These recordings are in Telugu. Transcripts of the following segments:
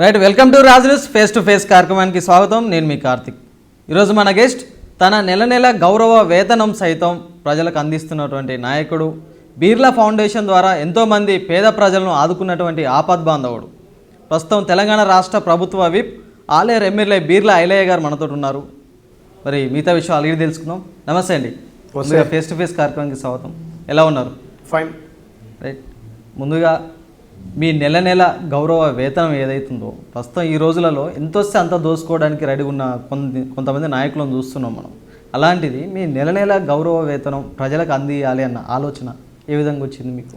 Right welcome to Raj news face to face కార్యక్రమానికి స్వాగతం. నేను మీ కార్తిక్. ఈరోజు మన గెస్ట్ తన నెల నెల గౌరవ వేతనం సైతం ప్రజలకు అందిస్తున్నటువంటి నాయకుడు బీర్లా ఫౌండేషన్ ద్వారా ఎంతోమంది పేద ప్రజలను ఆదుకున్నటువంటి ఆపద్ బాంధవుడు. ప్రస్తుతం తెలంగాణ రాష్ట్ర ప్రభుత్వ విప్ ఆలేరు ఎమ్మెల్యే బీర్లా ఐలయ్య గారు మనతో ఉన్నారు. మరి మిగతా విషయాలు అడిగి తెలుసుకుందాం. నమస్తే అండి. ఫేస్ టు ఫేస్ కార్యక్రమానికి స్వాగతం. ఎలా ఉన్నారు? ఫైన్ రైట్ ముందుగా మీ నెల నెల గౌరవ వేతనం ఏదైతుందో ప్రస్తుతం ఈ రోజులలో ఎంత వస్తే అంత దోసుకోవడానికి రెడీ ఉన్న కొంత కొంతమంది నాయకులను చూస్తున్నాం మనం. అలాంటిది మీ నెల నెల గౌరవ వేతనం ప్రజలకు అందియాలి అన్న ఆలోచన ఏ విధంగా వచ్చింది మీకు?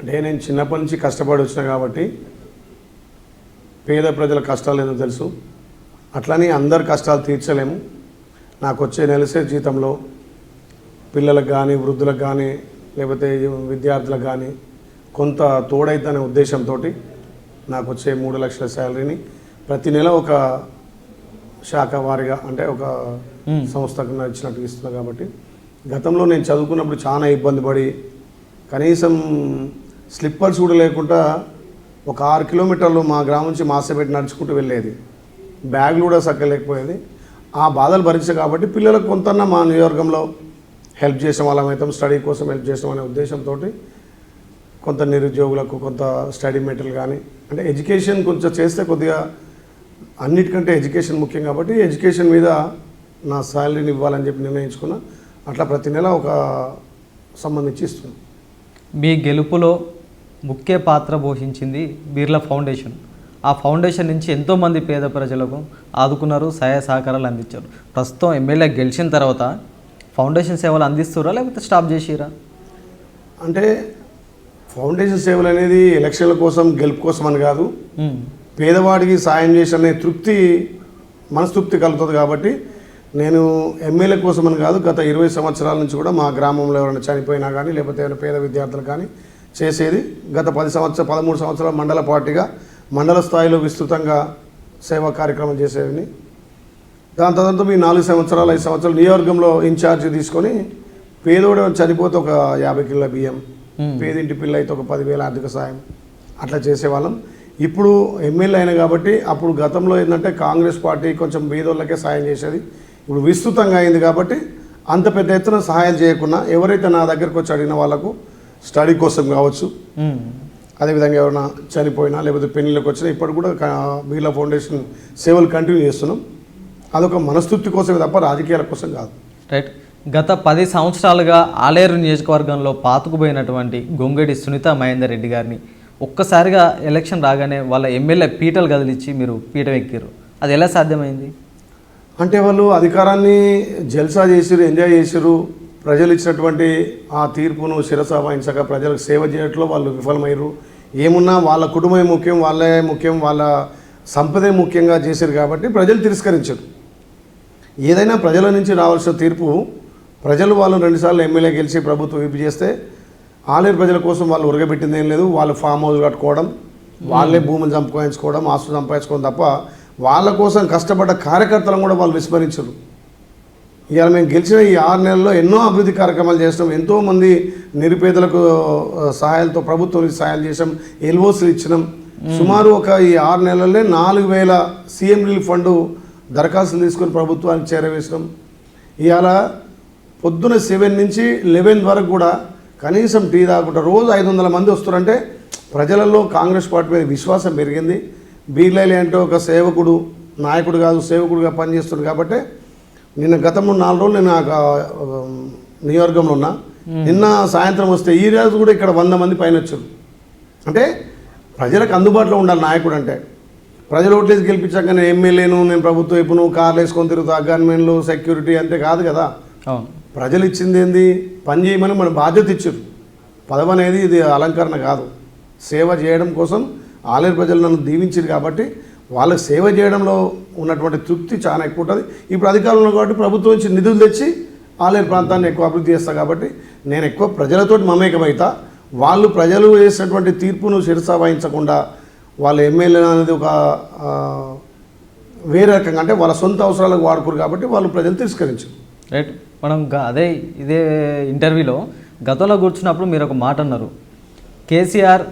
అంటే నేను చిన్నప్పటి నుంచి కష్టపడి వచ్చిన కాబట్టి పేద ప్రజల కష్టాలు ఏదో తెలుసు. అట్లానే అందరి కష్టాలు తీర్చలేము. నాకు వచ్చే నెలసే జీతంలో పిల్లలకు కానీ వృద్ధులకు కానీ లేకపోతే విద్యార్థులకు కానీ కొంత తోడైతనే ఉద్దేశంతో నాకు వచ్చే మూడు లక్షల శాలరీని ప్రతి నెల ఒక శాఖ వారిగా అంటే ఒక సంస్థకు నచ్చినట్టు ఇస్తున్నా కాబట్టి గతంలో నేను చదువుకున్నప్పుడు చాలా ఇబ్బంది పడి కనీసం స్లిప్పర్స్ కూడా లేకుండా ఒక ఆరు కిలోమీటర్లు మా గ్రామం నుంచి మాసపెట్టి నడుచుకుంటూ వెళ్ళేది. బ్యాగులు కూడా సక్కలేకపోయేది. ఆ బాధలు భరించే కాబట్టి పిల్లలకు కొంత మా నియోజకవర్గంలో హెల్ప్ చేసిన వాళ్ళం అవుతాం స్టడీ కోసం హెల్ప్ చేసాం అనే ఉద్దేశంతో కొంత నిరుద్యోగులకు కొంత స్టడీ మెటీరియల్ కానీ అంటే ఎడ్యుకేషన్ కొంచెం చేస్తే కొద్దిగా అన్నిటికంటే ఎడ్యుకేషన్ ముఖ్యం కాబట్టి ఎడ్యుకేషన్ మీద నా శాలరీని ఇవ్వాలని చెప్పి నిర్ణయించుకున్నా. అట్లా ప్రతి నెల ఒక సంబంధించి ఇస్తున్నాను మీ గెలుపులో ముఖ్య పాత్ర పోషించింది బీర్లా ఫౌండేషన్. ఆ ఫౌండేషన్ నుంచి ఎంతోమంది పేద ప్రజలకు ఆదుకున్నారు సహాయ సహకారాలు అందించారు. ప్రస్తుతం ఎమ్మెల్యే గెలిచిన తర్వాత ఫౌండేషన్ సేవలు అందిస్తురా లేకపోతే స్టాప్ చేసిరా అంటే ఫౌండేషన్ సేవలు అనేది ఎలక్షన్ల కోసం గెలుపు కోసం అని కాదు. పేదవాడికి సాయం చేసిన తృప్తి మనస్తృప్తి కలుగుతుంది కాబట్టి నేను ఎమ్మెల్యే కోసం అని కాదు గత ఇరవై సంవత్సరాల నుంచి కూడా మా గ్రామంలో ఎవరైనా చనిపోయినా కానీ లేకపోతే ఏమైనా పేద విద్యార్థులు కానీ చేసేది గత పది సంవత్సరాలు పదమూడు సంవత్సరాల మండల పార్టీగా మండల స్థాయిలో విస్తృతంగా సేవా కార్యక్రమం చేసేవి దాని తర్వాత మీ నాలుగు సంవత్సరాలు ఐదు సంవత్సరాలు నియోజకవర్గంలో ఇన్ఛార్జ్ తీసుకొని పేదోడు చనిపోతే ఒక యాభై కిలోల బియ్యం పేదింటి పిల్ల అయితే ఒక పదివేల ఆర్థిక సాయం అట్లా చేసేవాళ్ళం. ఇప్పుడు ఎమ్మెల్యే అయినా కాబట్టి అప్పుడు గతంలో ఏంటంటే కాంగ్రెస్ పార్టీ కొంచెం బీదోళ్ళకే సాయం చేసేది. ఇప్పుడు విస్తృతంగా అయింది కాబట్టి అంత పెద్ద ఎత్తున సహాయం చేయకుండా ఎవరైతే నా దగ్గరకు వచ్చి అడిగిన వాళ్ళకు స్టడీ కోసం కావచ్చు అదేవిధంగా ఎవరైనా చనిపోయినా లేకపోతే పెళ్ళిళ్ళకి వచ్చినా ఇప్పుడు కూడా బీర్లా ఫౌండేషన్ సేవలు కంటిన్యూ చేస్తున్నాం. అదొక మనస్తృప్తి కోసమే తప్ప రాజకీయాల కోసం కాదు. రైట్. గత పది సంవత్సరాలుగా ఆలేరు నియోజకవర్గంలో పాతుకుపోయినటువంటి గొంగడి సునీత మహేందర్ రెడ్డి గారిని ఒక్కసారిగా ఎలక్షన్ రాగానే వాళ్ళ ఎమ్మెల్యే పీటలు కదిలిచ్చి మీరు పీఠం ఎక్కారు అది ఎలా సాధ్యమైంది? అంటే వాళ్ళు అధికారాన్ని జల్సా చేసిరు ఎంజాయ్ చేసిరు ప్రజలు ఇచ్చినటువంటి ఆ తీర్పును శిరస వహించక ప్రజలకు సేవ చేయడంలో వాళ్ళు విఫలమయ్యారు ఏమున్నా వాళ్ళ కుటుంబం ముఖ్యం వాళ్ళే ముఖ్యం వాళ్ళ సంపదే ముఖ్యంగా చేశారు కాబట్టి ప్రజలు తిరస్కరించారు. ఏదైనా ప్రజల నుంచి రావాల్సిన తీర్పు ప్రజలు వాళ్ళు రెండుసార్లు ఎమ్మెల్యే గెలిచి ప్రభుత్వం విప్ చేస్తే ఆలేరు ప్రజల కోసం వాళ్ళు ఉరగబెట్టింది ఏం లేదు. వాళ్ళు ఫామ్ హౌస్ కట్టుకోవడం వాళ్ళే భూమిని సంపాదించుకోవడం ఆస్తులు సంపాదించుకోవడం తప్ప వాళ్ళ కోసం కష్టపడ్డ కార్యకర్తలను కూడా వాళ్ళు విస్మరించరు. ఇవాళ మేము గెలిచిన ఈ ఆరు నెలల్లో ఎన్నో అభివృద్ధి కార్యక్రమాలు చేసినాం. ఎంతోమంది నిరుపేదలకు సహాయాలతో ప్రభుత్వం నుంచి సహాయాలు చేసాం ఎల్ఓసీలు ఇచ్చినాం. సుమారు ఒక ఈ ఆరు నెలలనే నాలుగు వేల సీఎం రిలీఫ్ ఫండ్ దరఖాస్తులు తీసుకొని ప్రభుత్వానికి చేరవేసినాం. ఇవాళ పొద్దున సెవెన్ నుంచి లెవెన్ వరకు కూడా కనీసం టీ తాగుకుంటా. రోజు ఐదు వందల మంది వస్తారంటే ప్రజలలో కాంగ్రెస్ పార్టీ మీద విశ్వాసం పెరిగింది. బీర్లైలే అంటే ఒక సేవకుడు నాయకుడు కాదు సేవకుడుగా పనిచేస్తుంది కాబట్టి నిన్న గతంలో నాలుగు రోజులు నేను నియోజకవర్గంలో ఉన్నా. నిన్న సాయంత్రం వస్తే ఈ రోజు కూడా ఇక్కడ వంద మంది పైన వచ్చారు. అంటే ప్రజలకు అందుబాటులో ఉండాలి నాయకుడు అంటే. ప్రజలు ఓట్లేసి గెలిపించాక నేను ఎమ్మెల్యేను నేను ప్రభుత్వ వైపును కార్లు వేసుకొని తిరుగుతా గన్మెన్లు సెక్యూరిటీ అంతే కాదు కదా. అవును. ప్రజలు ఇచ్చింది ఏంది పని చేయమని మన బాధ్యత ఇచ్చారు. పదవి అనేది ఇది అలంకరణ కాదు. సేవ చేయడం కోసం ఆలేరు ప్రజలు నన్ను దీవించారు కాబట్టి వాళ్ళకి సేవ చేయడంలో ఉన్నటువంటి తృప్తి చాలా ఎక్కువ ఉంటుంది. ఇప్పుడు అధికారంలో కాబట్టి ప్రభుత్వం నుంచి నిధులు తెచ్చి ఆలేరు ప్రాంతాన్ని ఎక్కువ అభివృద్ధి చేస్తాను కాబట్టి నేను ఎక్కువ ప్రజలతోటి మమేకమవుతా వాళ్ళు ప్రజలు వేసినటువంటి తీర్పును శిరసా వహించకుండా వాళ్ళ ఎమ్మెల్యే అనేది ఒక వేరే రకంగా అంటే వాళ్ళ సొంత అవసరాలకు వాడుకోరు కాబట్టి వాళ్ళు ప్రజలు తిరస్కరించారు. రైట్. మనం అదే ఇదే ఇంటర్వ్యూలో గతంలో కూర్చున్నప్పుడు మీరు ఒక మాట అన్నారు. కేసీఆర్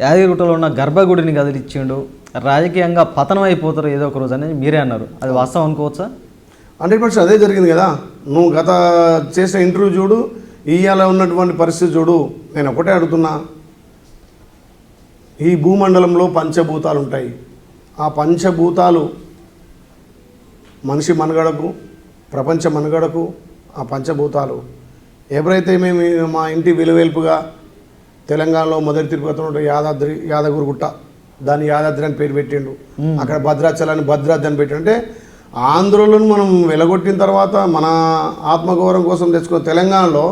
యాదగిరిగుట్టలో ఉన్న గర్భగుడిని కదిలిచ్చిండు రాజకీయంగా పతనం అయిపోతారు ఏదో ఒక రోజు అనేది మీరే అన్నారు. అది వాస్తవం అనుకోవచ్చా? హండ్రెడ్ పర్సెంట్ అదే జరిగింది కదా. నువ్వు గత చేసిన ఇంటర్వ్యూ చూడు ఇవాళ ఉన్నటువంటి పరిస్థితి చూడు నేను ఒకటే అడుగుతున్నా. ఈ భూమండలంలో పంచభూతాలు ఉంటాయి ఆ పంచభూతాలు మనిషి మనుగడకు ప్రపంచ మనుగడకు ఆ పంచభూతాలు. ఎవరైతే మేము మా ఇంటి విలువెల్పుగా తెలంగాణలో మొదటి తిరుపతి యాదాద్రి యాదగిరి గుట్ట దాన్ని యాదాద్రి అని పేరు పెట్టిండు. అక్కడ భద్రాచలాన్ని భద్రాద్రి అని పెట్టిండు. అంటే ఆంధ్రులను మనం వెలగొట్టిన తర్వాత మన ఆత్మగౌరవం కోసం తెచ్చుకున్న తెలంగాణలో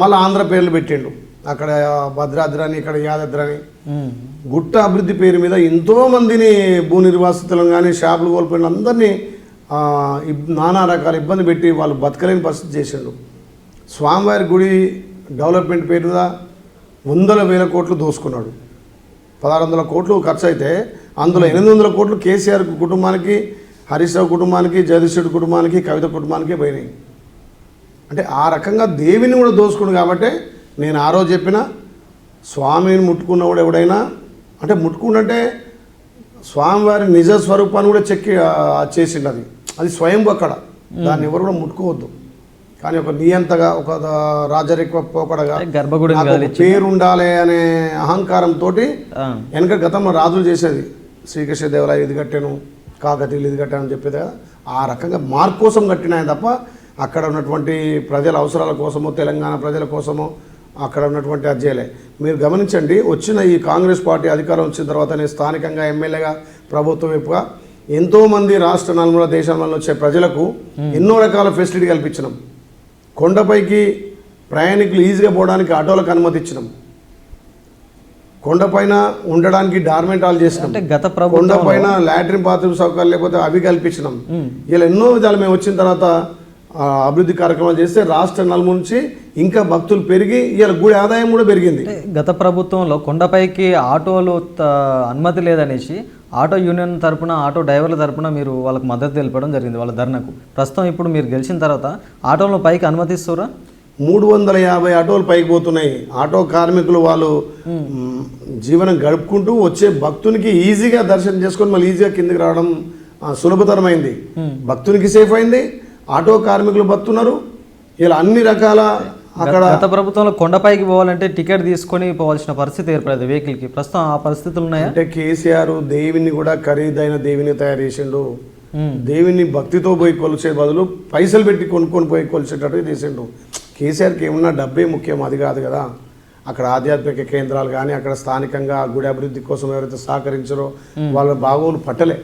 మళ్ళీ ఆంధ్ర పేర్లు పెట్టిండు. అక్కడ భద్రాద్రి అని ఇక్కడ యాదాద్రి అని. గుట్ట అభివృద్ధి పేరు మీద ఎంతో మందిని భూ నిర్వాసితులను కానీ షాపులు కోల్పోయిన అందరినీ నానా రకాల ఇబ్బంది పెట్టి వాళ్ళు బతకలేని పరిస్థితి చేసిండు. స్వామివారి గుడి డెవలప్మెంట్ పేరు మీద వందల వేల కోట్లు దోసుకున్నాడు. పదహారు వందల కోట్లు ఖర్చు అయితే అందులో ఎనిమిది వందల కోట్లు కేసీఆర్ కుటుంబానికి హరీష్ రావు కుటుంబానికి జగదీష్ రెడ్డి కుటుంబానికి కవిత కుటుంబానికి పోయినాయి. అంటే ఆ రకంగా దేవిని కూడా దోసుకుడు కాబట్టి నేను ఆ రోజు చెప్పిన స్వామిని ముట్టుకున్నవాడు ఎవడైనా అంటే ముట్టుకుంటే స్వామివారి నిజ స్వరూపాన్ని కూడా చెక్కి చేసిండు అది. అది స్వయం అక్కడ. దాన్ని ఎవరు కూడా ముట్టుకోవద్దు. కానీ ఒక నియంతగా ఒక రాజరిక పోకడగా కదిలించి పేరు ఉండాలి అనే అహంకారంతో. వెనక గతంలో రాజులు చేసేది. శ్రీకృష్ణదేవరాయ ఇది కట్టాను కాకతీయులు ఇది కట్టాను అని చెప్పేది కదా. ఆ రకంగా మార్పు కోసం కట్టినాయి తప్ప అక్కడ ఉన్నటువంటి ప్రజల అవసరాల కోసమో తెలంగాణ ప్రజల కోసమో అక్కడ ఉన్నటువంటి అధ్యయలే. మీరు గమనించండి వచ్చిన ఈ కాంగ్రెస్ పార్టీ అధికారం వచ్చిన తర్వాత నేను స్థానికంగా ఎమ్మెల్యేగా ప్రభుత్వ వైపుగా ఎంతోమంది రాష్ట్ర నలుమూల దేశంలో వచ్చే ప్రజలకు ఎన్నో రకాల ఫెసిలిటీ కల్పించినాం. కొండపైకి ప్రయాణికులు ఈజీగా పోవడానికి ఆటోలకు అనుమతి ఇచ్చినాం కొండపైన ఉండడానికి డార్మెంట్ హాల్ చేసినాం గత కొండపైన లాట్రిన్ బాత్రూమ్ సౌకర్యాలు లేకపోతే అవి కల్పించినాం. ఇలా ఎన్నో విధాలు మేము వచ్చిన తర్వాత అభివృద్ధి కార్యక్రమాలు చేస్తే రాష్ట్ర నలుమూల నుంచి ఇంకా భక్తులు పెరిగి ఇలా గుడి ఆదాయం కూడా పెరిగింది. గత ప్రభుత్వంలో కొండపైకి ఆటోలు అనుమతి లేదనేసి ఆటో యూనియన్ తరపున ఆటో డ్రైవర్ల తరపున మీరు వాళ్ళకి మద్దతు తెలపడం జరిగింది వాళ్ళ ధర్నకు. ప్రస్తుతం ఇప్పుడు మీరు గెలిచిన తర్వాత ఆటోలను పైకి అనుమతిస్తురా? మూడు వందల యాభై ఆటోలు పైకి పోతున్నాయి. ఆటో కార్మికులు వాళ్ళు మ్, జీవనం గడుపుకుంటూ వచ్చే భక్తునికి ఈజీగా దర్శనం చేసుకొని మళ్ళీ ఈజీగా కిందికి రావడం సులభతరమైంది. భక్తునికి సేఫ్ అయింది. ఆటో కార్మికులు బతున్నారు ఇలా అన్ని రకాల అక్కడ గత ప్రభుత్వంలో కొండపైకి పోవాలంటే టికెట్ తీసుకొని పోవాల్సిన పరిస్థితి ఏర్పడేది వెహికల్కి. ప్రస్తుతం ఆ పరిస్థితులు ఉన్నాయా? అంటే కేసీఆర్ దేవిని కూడా ఖరీదైన దేవిని తయారు చేసిండు. దేవిని భక్తితో పోయి కొలిచే బదులు పైసలు పెట్టి కొనుక్కొని పోయి కొలిచేటట్టు చేసిండు. కేసీఆర్కి ఏమన్నా డబ్బే ముఖ్యం అది కాదు కదా. అక్కడ ఆధ్యాత్మిక కేంద్రాలు కానీ అక్కడ స్థానికంగా గుడి అభివృద్ధి కోసం ఎవరైతే సహకరించారో వాళ్ళ బాగోలు పట్టలే.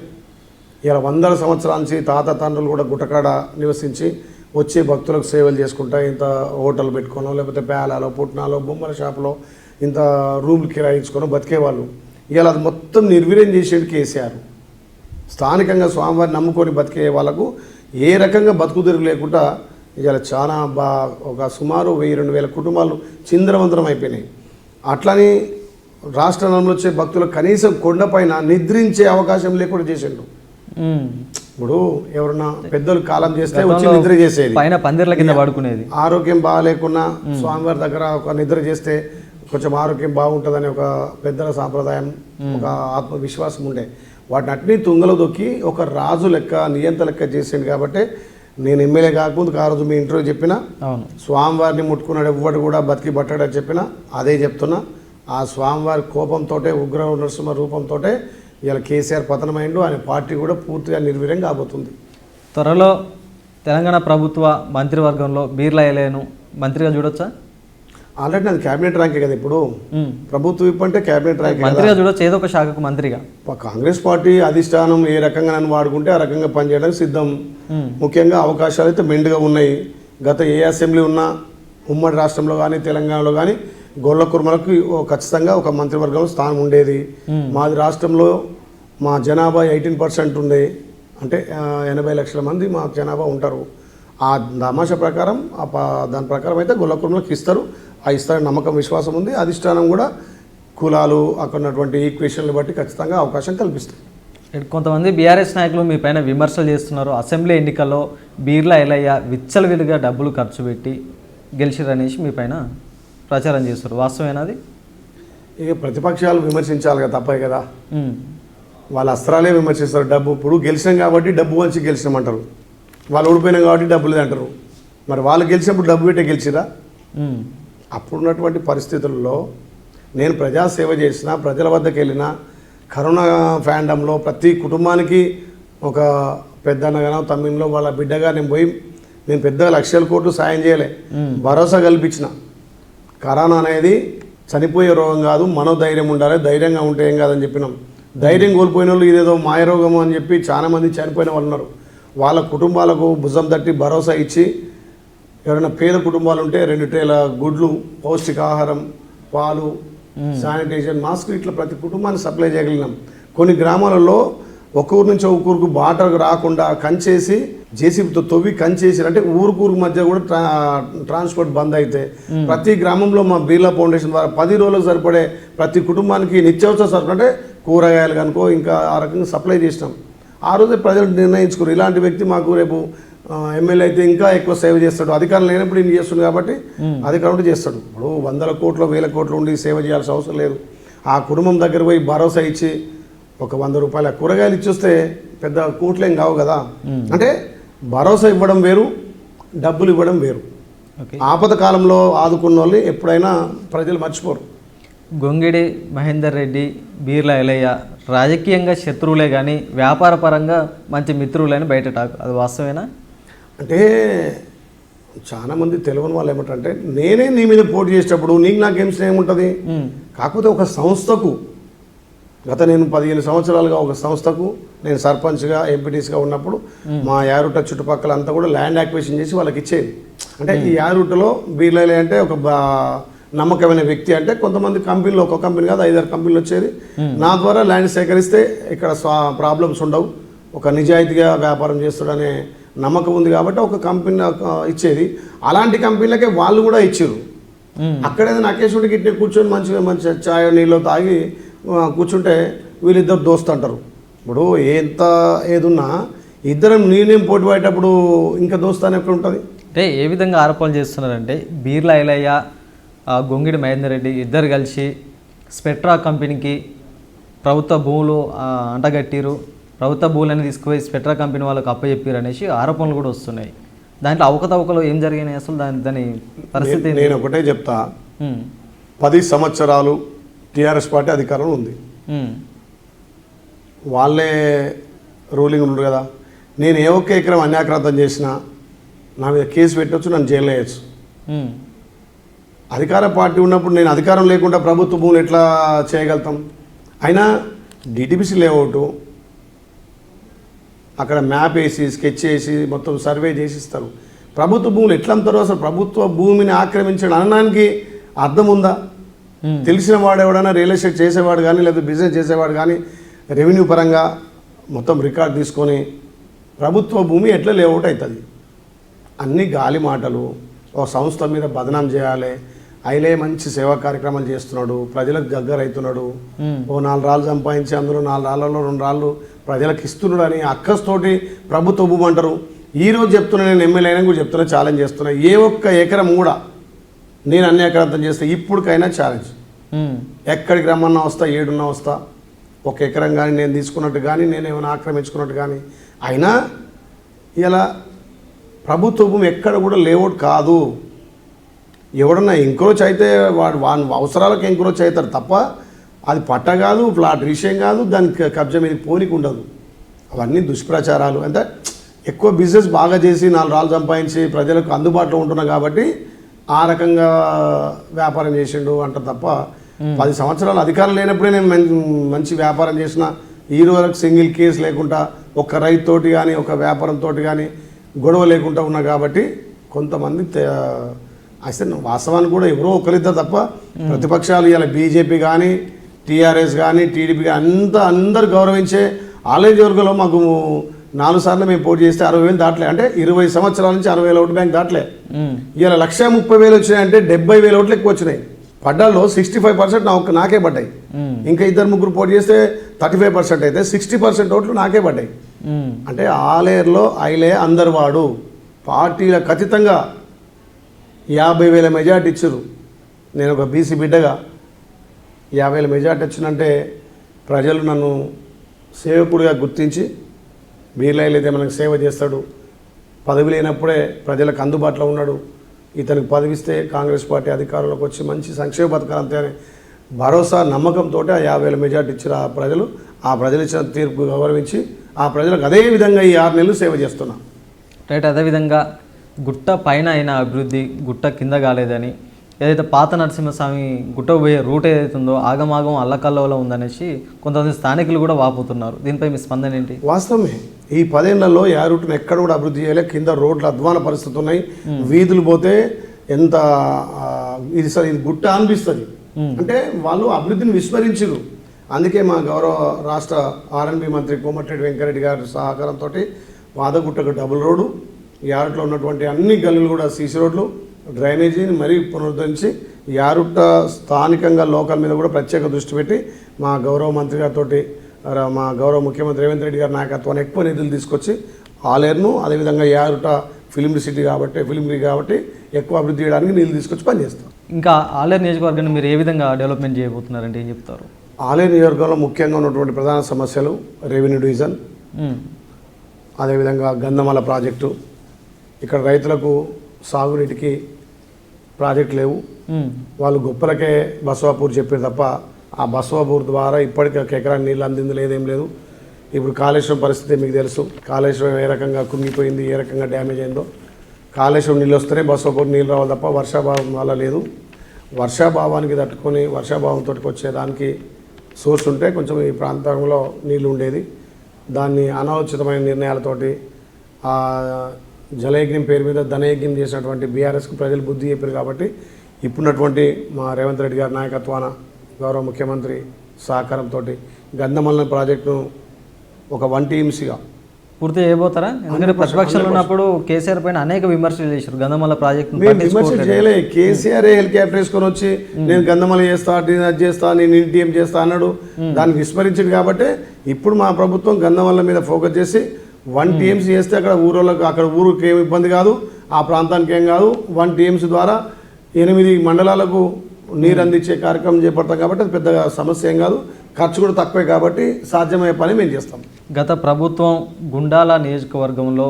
ఇలా వందల సంవత్సరాల నుంచి తాత తండ్రులు కూడా గుట్టకాడ నివసించి వచ్చే భక్తులకు సేవలు చేసుకుంటా ఇంత హోటల్ పెట్టుకోనో లేకపోతే పేలాలో పుట్నాలో బొమ్మల షాపులో ఇంత రూమ్లు కిరాయించుకోనో బతికేవాళ్ళు. ఇలా అది మొత్తం నిర్వీర్యం చేసేది కేసీఆర్. స్థానికంగా స్వామివారిని నమ్ముకొని బతికే వాళ్ళకు ఏ రకంగా బతుకు తెరుగు లేకుండా ఇవాళ చాలా బా ఒక సుమారు వెయ్యి రెండు వేల కుటుంబాలు చింద్రవంతరం అయిపోయినాయి. అట్లానే రాష్ట్ర వచ్చే భక్తులు కనీసం కొండపైన నిద్రించే అవకాశం లేకుండా చేసిండు ఇప్పుడు ఎవరన్నా పెద్దలు కాలం చేస్తే వచ్చి నిద్ర చేసేది. పైన పందిర్ల కింద పడుకునేది. ఆరోగ్యం బాగాలేకున్నా స్వామివారి దగ్గర ఒక నిద్ర చేస్తే కొంచెం ఆరోగ్యం బాగుంటుందని ఒక పెద్దల సాంప్రదాయం ఒక ఆత్మవిశ్వాసం ఉండే. వాటిని అట్నీ తుంగలో దొక్కి ఒక రాజు లెక్క నియంత లెక్క చేసిండు కాబట్టి నేను ఎమ్మెల్యే కాకముందు ఆ రోజు మీ ఇంటర్వ్యూ చెప్పిన స్వామివారిని ముట్టుకున్నాడు ఎవ్వడు కూడా బతికి బట్టడని చెప్పిన అదే చెప్తున్నా. ఆ స్వామివారి కోపంతోటే ఉగ్ర నరసింహ రూపంతోటే ఇలా కేసీఆర్ పతనమైండు ఆయన పార్టీ కూడా పూర్తిగా నిర్వీర్యం కాబోతుంది. త్వరలో తెలంగాణ ప్రభుత్వ మంత్రివర్గంలో బీర్లా ఎలేను మంత్రిగా చూడొచ్చా? ఆల్రెడీ నాది క్యాబినెట్ ర్యాంకే కదా ఇప్పుడు. ప్రభుత్వ విప్ అంటే క్యాబినెట్ ర్యాంక్ మంత్రిగా చూడొచ్చు ఏదో ఒక శాఖకు మంత్రిగా. కాంగ్రెస్ పార్టీ అధిష్టానం ఏ రకంగా నన్ను వాడుకుంటే ఆ రకంగా పనిచేయడానికి సిద్ధం. ముఖ్యంగా అవకాశాలు అయితే మెండుగా ఉన్నాయి. గత ఏ అసెంబ్లీ ఉన్నా ఉమ్మడి రాష్ట్రంలో కానీ తెలంగాణలో కానీ గొల్ల కుర్మలకు ఖచ్చితంగా ఒక మంత్రివర్గంలో స్థానం ఉండేది. మాది రాష్ట్రంలో మా జనాభా ఎయిటీన్ పర్సెంట్ ఉండే. అంటే ఎనభై లక్షల మంది మా జనాభా ఉంటారు. ఆ తమాషా ప్రకారం ఆ దాని ప్రకారం అయితే గొల్ల కుర్మలకు ఇస్తారు. ఆ ఇస్తారని నమ్మకం విశ్వాసం ఉంది. అధిష్టానం కూడా కులాలు అక్కడ ఉన్నటువంటి ఈక్వేషన్లు బట్టి ఖచ్చితంగా అవకాశం కల్పిస్తుంది. ఇటు కొంతమంది బీఆర్ఎస్ నాయకులు మీ పైన విమర్శలు చేస్తున్నారు. అసెంబ్లీ ఎన్నికల్లో బీర్లా ఎలయ్య విచ్చలవిడిగా డబ్బులు ఖర్చు పెట్టి గెలిచిరనేసి మీ పైన ప్రచారం చేస్తారు. వాస్తవేనా అది? ఇక ప్రతిపక్షాలు విమర్శించాలి కదా తప్పే కదా. వాళ్ళ అస్త్రాలే విమర్శిస్తారు. డబ్బు ఇప్పుడు గెలిచినాం కాబట్టి డబ్బు వంచి గెలిచినామంటారు. వాళ్ళు ఓడిపోయినాం కాబట్టి డబ్బు లేదంటారు. మరి వాళ్ళు గెలిచినప్పుడు డబ్బు పెట్టే గెలిచిరా? అప్పుడున్నటువంటి పరిస్థితుల్లో నేను ప్రజాసేవ చేసిన ప్రజల వద్దకు వెళ్ళిన కరోనా ఫ్యాండంలో ప్రతి కుటుంబానికి ఒక పెద్దన్నగానో తమ్మిలో వాళ్ళ బిడ్డగా నేను పోయి నేను పెద్దగా లక్షల కోట్లు సాయం చేయలే. భరోసా కల్పించిన. కరోనా అనేది చనిపోయే రోగం కాదు మనోధైర్యం ఉండాలి ధైర్యంగా ఉంటే ఏం కాదని చెప్పినాం. ధైర్యం కోల్పోయిన వాళ్ళు ఇదేదో మాయరోగం అని చెప్పి చాలా మంది చనిపోయిన వాళ్ళు ఉన్నారు. వాళ్ళ కుటుంబాలకు భుజం తట్టి భరోసా ఇచ్చి ఎవరైనా పేద కుటుంబాలు ఉంటే రెండు ట్రేల గుడ్లు పౌష్టికాహారం పాలు శానిటైజర్ మాస్క్ ఇట్లా ప్రతి కుటుంబాన్ని సప్లై చేయగలిగినాం. కొన్ని గ్రామాలలో ఒక ఊరు నుంచి ఒక ఊరుకు బాటకు రాకుండా కంచేసి జేసీబీతో తవ్వి కంచేసి అంటే ఊరుకు ఊరు మధ్య కూడా ట్రా ట్రాన్స్పోర్ట్ బంద్ అయితే ప్రతి గ్రామంలో మా బీర్లా ఫౌండేషన్ ద్వారా పది రోజులకు సరిపడే ప్రతి కుటుంబానికి నిత్యావసర సరుకులు అంటే కూరగాయలు కనుకో ఇంకా ఆ రకంగా సప్లై చేసినాం. ఆ రోజే ప్రజలు నిర్ణయించుకున్నారు. ఇలాంటి వ్యక్తి మాకు రేపు ఎమ్మెల్యే అయితే ఇంకా ఎక్కువ సేవ చేస్తాడు. అధికారం లేనప్పుడు ఈయన చేస్తుంది కాబట్టి అధికారం ఉంటే చేస్తాడు. ఇప్పుడు వందల కోట్లు వేల కోట్లు ఉండి సేవ చేయాల్సిన అవసరం లేదు. ఆ కుటుంబం దగ్గర పోయి భరోసా ఇచ్చి ఒక వంద రూపాయల కూరగాయలు ఇచ్చొస్తే పెద్ద కోట్లేం కావు కదా. అంటే భరోసా ఇవ్వడం వేరు డబ్బులు ఇవ్వడం వేరు. ఓకే. ఆపద కాలంలో ఆదుకున్న వాళ్ళు ఎప్పుడైనా ప్రజలు మర్చిపోరు. గొంగిడి మహేందర్ రెడ్డి బీర్ల ఎలయ్య రాజకీయంగా శత్రువులే కానీ వ్యాపార పరంగా మంచి మిత్రులని బయట టాక్. అది వాస్తవేనా? అంటే చాలా మంది తెలియని వాళ్ళు ఏమంటారంటే నేనే నీ మీద పోటీ చేసేటప్పుడు నీకు నాకేం స్నేహం ఉంటుంది. కాకపోతే ఒక సంస్థకు గత నేను పదిహేను సంవత్సరాలుగా ఒక సంస్థకు నేను సర్పంచ్గా ఎంపీటీస్గా ఉన్నప్పుడు మా యారుట చుట్టుపక్కల అంతా కూడా ల్యాండ్ యాక్విజిషన్ చేసి వాళ్ళకి ఇచ్చేది. అంటే ఈ యారుటలో బీర్లైలే అంటే ఒక బా- నమ్మకమైన వ్యక్తి అంటే కొంతమంది కంపెనీలు ఒక కంపెనీ కాదు ఐదారు కంపెనీలు వచ్చేది. నా ద్వారా ల్యాండ్ సేకరిస్తే ఇక్కడ ప్రాబ్లమ్స్ ఉండవు. ఒక నిజాయితీగా వ్యాపారం చేస్తాడనే నమ్మకం ఉంది కాబట్టి ఒక కంపెనీ ఇచ్చేది. అలాంటి కంపెనీలకే వాళ్ళు కూడా ఇచ్చారు. అక్కడే నకేశ్వరుడికి ఇట్లా కూర్చొని మంచిగా మంచిగా చాయ్ నీళ్ళు తాగి కూర్చుంటే వీళ్ళిద్దరు దోస్తు అంటారు. ఇప్పుడు ఎంత ఏదున్నా ఇద్దరం నేనేం పోటీ పడేటప్పుడు ఇంకా దోస్తాను ఎక్కడ ఉంటుంది? అంటే ఏ విధంగా ఆరోపణలు చేస్తున్నారంటే బీర్ల ఎలయ్య ఆ, గొంగిడి మహేందర్ రెడ్డి ఇద్దరు కలిసి స్పెట్రా కంపెనీకి ప్రభుత్వ భూములు అంటగట్టిరు. ప్రభుత్వ భూములని తీసుకుపోయి స్పెట్రా కంపెనీ వాళ్ళకి అప్పచెప్పారు అనేసి ఆరోపణలు కూడా వస్తున్నాయి. దాంట్లో అవకతవకలు ఏం జరిగినాయి అసలు? దాని దాని పరిస్థితి నేను- ఒకటే చెప్తా. పది సంవత్సరాలు టీఆర్ఎస్ పార్టీ అధికారంలో ఉంది. వాళ్ళే రూలింగ్ ఉండరు కదా. నేను ఏ ఒక్క ఎకరం అన్యాక్రాంతం చేసినా నా మీద కేసు పెట్టవచ్చు నన్ను జైలు వేయచ్చు. అధికార పార్టీ ఉన్నప్పుడు నేను అధికారం లేకుండా ప్రభుత్వ భూములు ఎట్లా చేయగలుగుతాం? అయినా డిటిబిసి లేఅవుట్ అక్కడ మ్యాప్ వేసి స్కెచ్ చేసి మొత్తం సర్వే చేసి ఇస్తారు. ప్రభుత్వ భూములు ఎట్లా అమ్ముతారో అసలు ప్రభుత్వ భూమిని ఆక్రమించడం అనడానికి అర్థం ఉందా? తెలిసిన వాడు ఎవడైనా రియల్ ఎస్టేట్ చేసేవాడు కానీ లేదా బిజినెస్ చేసేవాడు కానీ రెవెన్యూ పరంగా మొత్తం రికార్డ్ తీసుకొని ప్రభుత్వ భూమి ఎట్లా లేఅవుట్ అవుతుంది అన్ని గాలి మాటలు ఓ సంస్థ మీద బదనాం చేయాలి అయిలే మంచి సేవా కార్యక్రమాలు చేస్తున్నాడు ప్రజలకు దగ్గర అవుతున్నాడు. ఉమ్, ఓ నాలుగు రాళ్ళు సంపాదించి అందులో నాలుగు రాళ్ళలో రెండు రాళ్ళు ప్రజలకు ఇస్తున్నాడు అని అక్కస్తోటి ప్రభుత్వ భూమి అంటారు. ఈ రోజు చెప్తున్నా నేను ఎమ్మెల్యే అయినా కూడా చెప్తున్నా ఛాలెంజ్ చేస్తున్నా. ఏ ఒక్క ఎకరం కూడా నేను అన్ని ఎకరాంతం చేస్తే ఇప్పటికైనా ఛాలెంజ్ ఉమ్, ఎక్కడికి రమ్మన్నా వస్తా ఏడున్నా వస్తా ఒక ఎకరం కానీ నేను తీసుకున్నట్టు కానీ నేను ఏమైనా ఆక్రమించుకున్నట్టు కానీ అయినా ఇలా ప్రభుత్వ భూమి ఎక్కడ కూడా లేఅవుట్ కాదు. ఎవడన్నా ఎంక్రోచ్ అయితే వాడు వాని అవసరాలకు ఎంక్రోచ్ అవుతారు తప్ప అది పట్ట కాదు ప్లాట్ విషయం కాదు దానికి కబ్జా మీద పోనీకి ఉండదు. అవన్నీ దుష్ప్రచారాలు. అంటే ఎక్కువ బిజినెస్ బాగా చేసి నాలుగు రాళ్ళు సంపాదించి ప్రజలకు అందుబాటులో ఉంటున్నా కాబట్టి ఆ రకంగా వ్యాపారం చేసిండు అంట తప్ప పది సంవత్సరాలు అధికారం లేనప్పుడే నేను మంచి వ్యాపారం చేసిన ఈ రోజు వరకు సింగిల్ కేసు లేకుండా ఒక రైతుతోటి కానీ ఒక వ్యాపారంతో కానీ గొడవ లేకుండా ఉన్నా కాబట్టి కొంతమంది అసలు వాస్తవానికి కూడా ఎవరో ఒకరిద్దరు తప్ప ప్రతిపక్షాలు ఇలా బీజేపీ కానీ టీఆర్ఎస్ కానీ టీడీపీ కానీ అంతా అందరు గౌరవించే ఆలయ వర్గంలో మాకు నాలుగు సార్లు మేము పోటీ చేస్తే అరవై వేలు దాటలే. అంటే ఇరవై సంవత్సరాల నుంచి అరవై వేల ఓటు బ్యాంక్ దాటలే. ఇలా లక్ష ముప్పై వేలు వచ్చినాయంటే డెబ్బై వేల ఓట్లు ఎక్కువ వచ్చినాయి. పడ్డాల్లో సిక్స్టీ ఫైవ్ పర్సెంట్ నాకు నాకే పడ్డాయి. ఇంకా ఇద్దరు ముగ్గురు పోటీ చేస్తే థర్టీ ఫైవ్ పర్సెంట్ అయితే సిక్స్టీ పర్సెంట్ ఓట్లు నాకే పడ్డాయి. అంటే ఆలేరులో ఐలే అందరు వాడు పార్టీల ఖచ్చితంగా యాభై వేల మెజార్టీ ఇచ్చారు నేను ఒక బీసీ బిడ్డగా యాభై వేల మెజార్టీ వచ్చిందంటే ప్రజలు నన్ను సేవకుడిగా గుర్తించి అయితే మనకు సేవ చేస్తాడు. పదవి లేనప్పుడే ప్రజలకు అందుబాటులో ఉన్నాడు. ఇతనికి పదవిస్తే కాంగ్రెస్ పార్టీ అధికారంలోకి వచ్చి మంచి సంక్షేమ పథకాలు అంతే అని భరోసా నమ్మకంతో ఆ యాభై వేల మెజార్టీ ఇచ్చిన ఆ ప్రజలు ఆ ప్రజలు ఇచ్చిన తీర్పు గౌరవించి ఆ ప్రజలకు అదే విధంగా ఈ ఆరు నెలలు సేవ చేస్తున్నాం. రైట్ అదేవిధంగా గుట్ట పైన అయిన అభివృద్ధి గుట్ట కింద కాలేదని ఏదైతే పాత నరసింహస్వామి గుట్ట పోయే రూట్ ఏదైతే ఉందో ఆగమాగం అల్లకల్లోలో ఉందనేసి కొంతమంది స్థానికులు కూడా వాపోతున్నారు. దీనిపై మీ స్పందన ఏంటి? వాస్తవమే. ఈ పదేళ్ళలో యారూట్ను ఎక్కడ కూడా అభివృద్ధి చేయలే. కింద రోడ్లు అధ్వాన పరిస్థితులు ఉన్నాయి. వీధులు పోతే ఎంత ఇది సరే ఇది గుట్ట అనిపిస్తుంది. అంటే వాళ్ళు అభివృద్ధిని విస్మరించరు. అందుకే మా గౌరవ రాష్ట్ర ఆర్ఎన్బి మంత్రి కోమటిరెడ్డి వెంకరెడ్డి గారి సహకారంతో వాదగుట్టకు డబుల్ రోడ్డు యారుట్లో ఉన్నటువంటి అన్ని గల్లీలు కూడా సీసీ రోడ్లు డ్రైనేజీని మరీ పునరుద్ధరించి యారుట్ట స్థానికంగా లోకల్ మీద కూడా ప్రత్యేక దృష్టి పెట్టి మా గౌరవ మంత్రి గారితో మా గౌరవ ముఖ్యమంత్రి రేవంత్ రెడ్డి గారి నాయకత్వాన్ని ఎక్కువ నిధులు తీసుకొచ్చి ఆలేరును అదేవిధంగా యారుట ఫిలిం సిటీ కాబట్టి ఫిలిం కాబట్టి ఎక్కువ అభివృద్ధి చేయడానికి నీళ్ళు తీసుకొచ్చి పనిచేస్తాం ఇంకా ఆలేరు నియోజకవర్గాన్ని మీరు ఏ విధంగా డెవలప్మెంట్ చేయబోతున్నారంటే ఏం చెప్తారు? ఆలేరు నియోజకవర్గంలో ముఖ్యంగా ఉన్నటువంటి ప్రధాన సమస్యలు రెవెన్యూ డివిజన్ అదేవిధంగా గంధమల ప్రాజెక్టు. ఇక్కడ రైతులకు సాగునీటికి ప్రాజెక్ట్ లేవు. వాళ్ళు గొప్పలకే బసవాపూర్ చెప్పారు తప్ప ఆ బసవాపూర్ ద్వారా ఇప్పటికీ ఒక ఎకరానికి నీళ్ళు అందింది లేదేం లేదు. ఇప్పుడు కాళేశ్వరం పరిస్థితి మీకు తెలుసు. కాళేశ్వరం ఏ రకంగా కుంగిపోయింది ఏ రకంగా డ్యామేజ్ అయిందో. కాళేశ్వరం నీళ్ళు వస్తేనే బసవాపూర్ నీళ్ళు రావాలి తప్ప వర్షాభావం వల్ల లేదు. వర్షాభావానికి తట్టుకొని వర్షాభావంతో వచ్చేదానికి సోర్స్ ఉంటే కొంచెం ఈ ప్రాంతంలో నీళ్ళు ఉండేది. దాన్ని అనాలోచితమైన నిర్ణయాలతోటి ఆ జలయజ్ఞం పేరు మీద ధనయజ్ఞం చేసినటువంటి బీఆర్ఎస్కు ప్రజలు బుద్ధి చెప్పారు కాబట్టి ఇప్పుడున్నటువంటి మా రేవంత్ రెడ్డి గారి నాయకత్వాన గౌరవ ముఖ్యమంత్రి సహకారంతో గంధమల్ల ప్రాజెక్టును ఒక వన్ టీమ్స్గా పూర్తి చేయబోతారా? ఎందుకంటే ప్రతిపక్షాలు ఉన్నప్పుడు కేసీఆర్ పైన అనేక విమర్శలు చేశారు. గంధమల్ల ప్రాజెక్టు విమర్శ చేయలే. కేసీఆర్ హెలికాప్టర్ వేసుకొని వచ్చి నేను గంధమల చేస్తా నేను అది చేస్తా నేను ఇంటిఎం చేస్తా అన్నాడు. దాన్ని విస్మరించింది కాబట్టి ఇప్పుడు మా ప్రభుత్వం గంధమల్ల మీద ఫోకస్ చేసి వన్ టీఎంసీ చేస్తే అక్కడ ఊరోళ్ళకి అక్కడ ఊరికి ఏమి ఇబ్బంది కాదు ఆ ప్రాంతానికి ఏం కాదు వన్ టీఎంసీ ద్వారా ఎనిమిది మండలాలకు నీరు అందించే కార్యక్రమం చేపడతాం కాబట్టి అది పెద్దగా సమస్య ఏం కాదు. ఖర్చు కూడా తక్కువే కాబట్టి సాధ్యమయ్యే పని మేము చేస్తాం. గత ప్రభుత్వం గుండాల నియోజకవర్గంలో